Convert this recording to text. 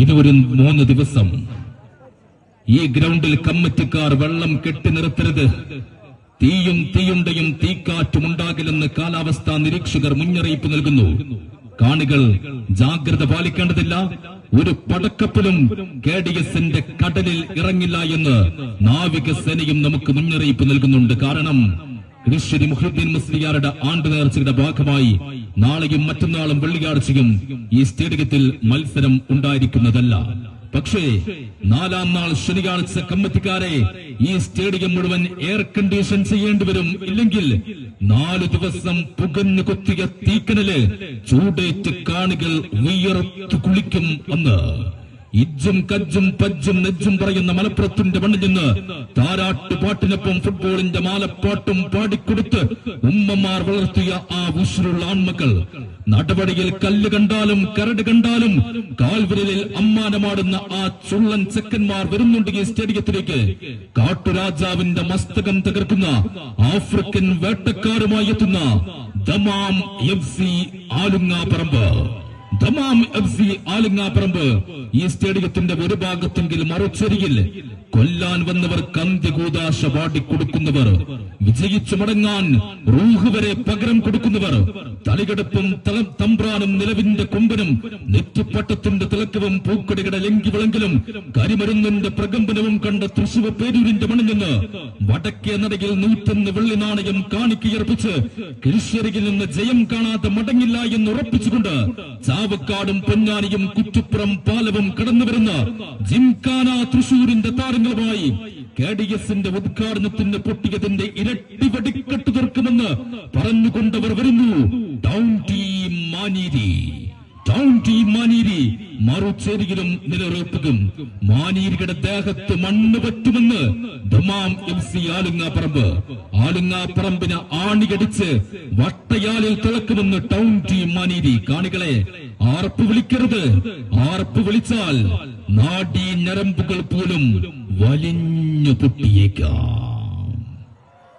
ഇത് മൂന്ന് ദിവസം ഈ ഗ്രൗണ്ടിൽ കമ്മിറ്റിക്കാർ വെള്ളം കെട്ടി നിർത്തരുത്. തീയും തീയുണ്ടയും തീക്കാറ്റും ഉണ്ടാകില്ലെന്ന് കാലാവസ്ഥാ നിരീക്ഷകർ മുന്നറിയിപ്പ് നൽകുന്നു. കാണികൾ ജാഗ്രത പാലിക്കേണ്ടതില്ല. ഒരു പടക്കപ്പിലും കെ ഡി എസിന്റെ കടലിൽ ഇറങ്ങില്ല എന്ന് നാവികസേനയും നമുക്ക് മുന്നറിയിപ്പ് നൽകുന്നുണ്ട്. കാരണം കൃഷി മുഹിദ്ദീൻ മുസ്ലിയാരുടെ ആണ്ട് നേർച്ചയുടെ ഭാഗമായി നാളെയും മറ്റന്നാളും വെള്ളിയാഴ്ചയും ഈ സ്റ്റേഡിയത്തിൽ മത്സരം ഉണ്ടായിരിക്കുന്നതല്ല. പക്ഷേ നാലാം നാൾ ശനിയാഴ്ച കമ്മിറ്റിക്കാരെ ഈ സ്റ്റേഡിയം മുഴുവൻ എയർ കണ്ടീഷൻ ചെയ്യേണ്ടി വരും ഇല്ലെങ്കിൽ നാലു ദിവസം പുകഞ്ഞു കുത്തിയ തീക്കനൽ ചൂടേറ്റ് കാണികൾ വിയർത്തു കുളിക്കും അന്ന് ഇജ്ജും കജ്ജും പജ്ജും നെജ്ജും പറയുന്ന മലപ്പുറത്തിന്റെ മണ്ണിൽ നിന്ന് താരാട്ട് പാട്ടിനൊപ്പം ഫുട്ബോളിന്റെ മാലപ്പാട്ടും പാടിക്കൊടുത്ത് ഉമ്മമാർ വളർത്തിയ ആ ഉശിരുള്ള ആൺമക്കൾ. നടപടിയിൽ കല്ല് കണ്ടാലും കരട് കണ്ടാലും കാൽവിരലിൽ അമ്മാനമാടുന്ന ആ ചുള്ളൻ ചെക്കന്മാർ വരുന്നുണ്ട് ഈ സ്റ്റേഡിയത്തിലേക്ക്. കാട്ടുരാജാവിന്റെ മസ്തകം തകർക്കുന്ന ആഫ്രിക്കൻ വേട്ടക്കാരുമായി എത്തുന്ന Dammam F C Alungapparamba Dammam F C Alingaparamba ഈ സ്റ്റേഡിയത്തിന്റെ ഒരു ഭാഗത്തെങ്കിൽ മറുചെരിയിൽ കൊല്ലാൻ വന്നവർ കന്തികൂതാശ പാടിക്കൊടുക്കുന്നവർ വിജയിച്ചു മടങ്ങാൻ റൂഹ് വരെ പകരം കൊടുക്കുന്നവർ തളികെടുപ്പും തമ്പ്രാനും നിലവിന്റെ കൊമ്പനും നെറ്റിപ്പട്ടത്തിന്റെ തിളക്കവും പൂക്കടികട ലങ്കി വിളങ്കിലും കരിമരുന്നിന്റെ പ്രകമ്പനവും കണ്ട തൃശിവ പേരൂരിന്റെ മണിഞ്ഞെന്ന് വടക്കേ നടയിൽ നൂറ്റൊന്ന് വെള്ളി നാണയം കാണിക്കയർപ്പിച്ച് കിരിശ്ശേരിയിൽ നിന്ന് ജയം കാണാതെ മടങ്ങില്ല എന്ന് ഉറപ്പിച്ചുകൊണ്ട് ചാവക്കാടും പൊന്നാനിയും കുറ്റുപ്പുറം പാലവും കടന്നുവരുന്ന ജിംഖാന തൃശൂരിന്റെ താരങ്ങളുമായി കെ ഡി എസിന്റെ ഉദ്ഘാടനത്തിന് പൊട്ടിയതിന്റെ ഇരട്ടി വെടിക്കെട്ട് തീർക്കുമെന്ന് പറഞ്ഞുകൊണ്ടവർ വരുന്നു. Down team Maniri. Town team Maniri മറുചേരിയിലും നിലനിർത്തുകയും മാനീരിയുടെ ദേഹത്ത് മണ്ണ് പറ്റുമെന്ന് ദമാം എം സി ആലുങ്ങാപ്പറമ്പ് ആലുങ്ങാപ്പറമ്പിന് ആണികടിച്ച് വട്ടയാലിൽ തിളക്കുമെന്ന് ടൗൺ ടീം മാനീരി കാണികളെ ആർപ്പ് വിളിക്കരുത്. ആർപ്പ് വിളിച്ചാൽ നാടി ഞരമ്പുകൾ പോലും വലിഞ്ഞു പൊട്ടിയേക്കാം.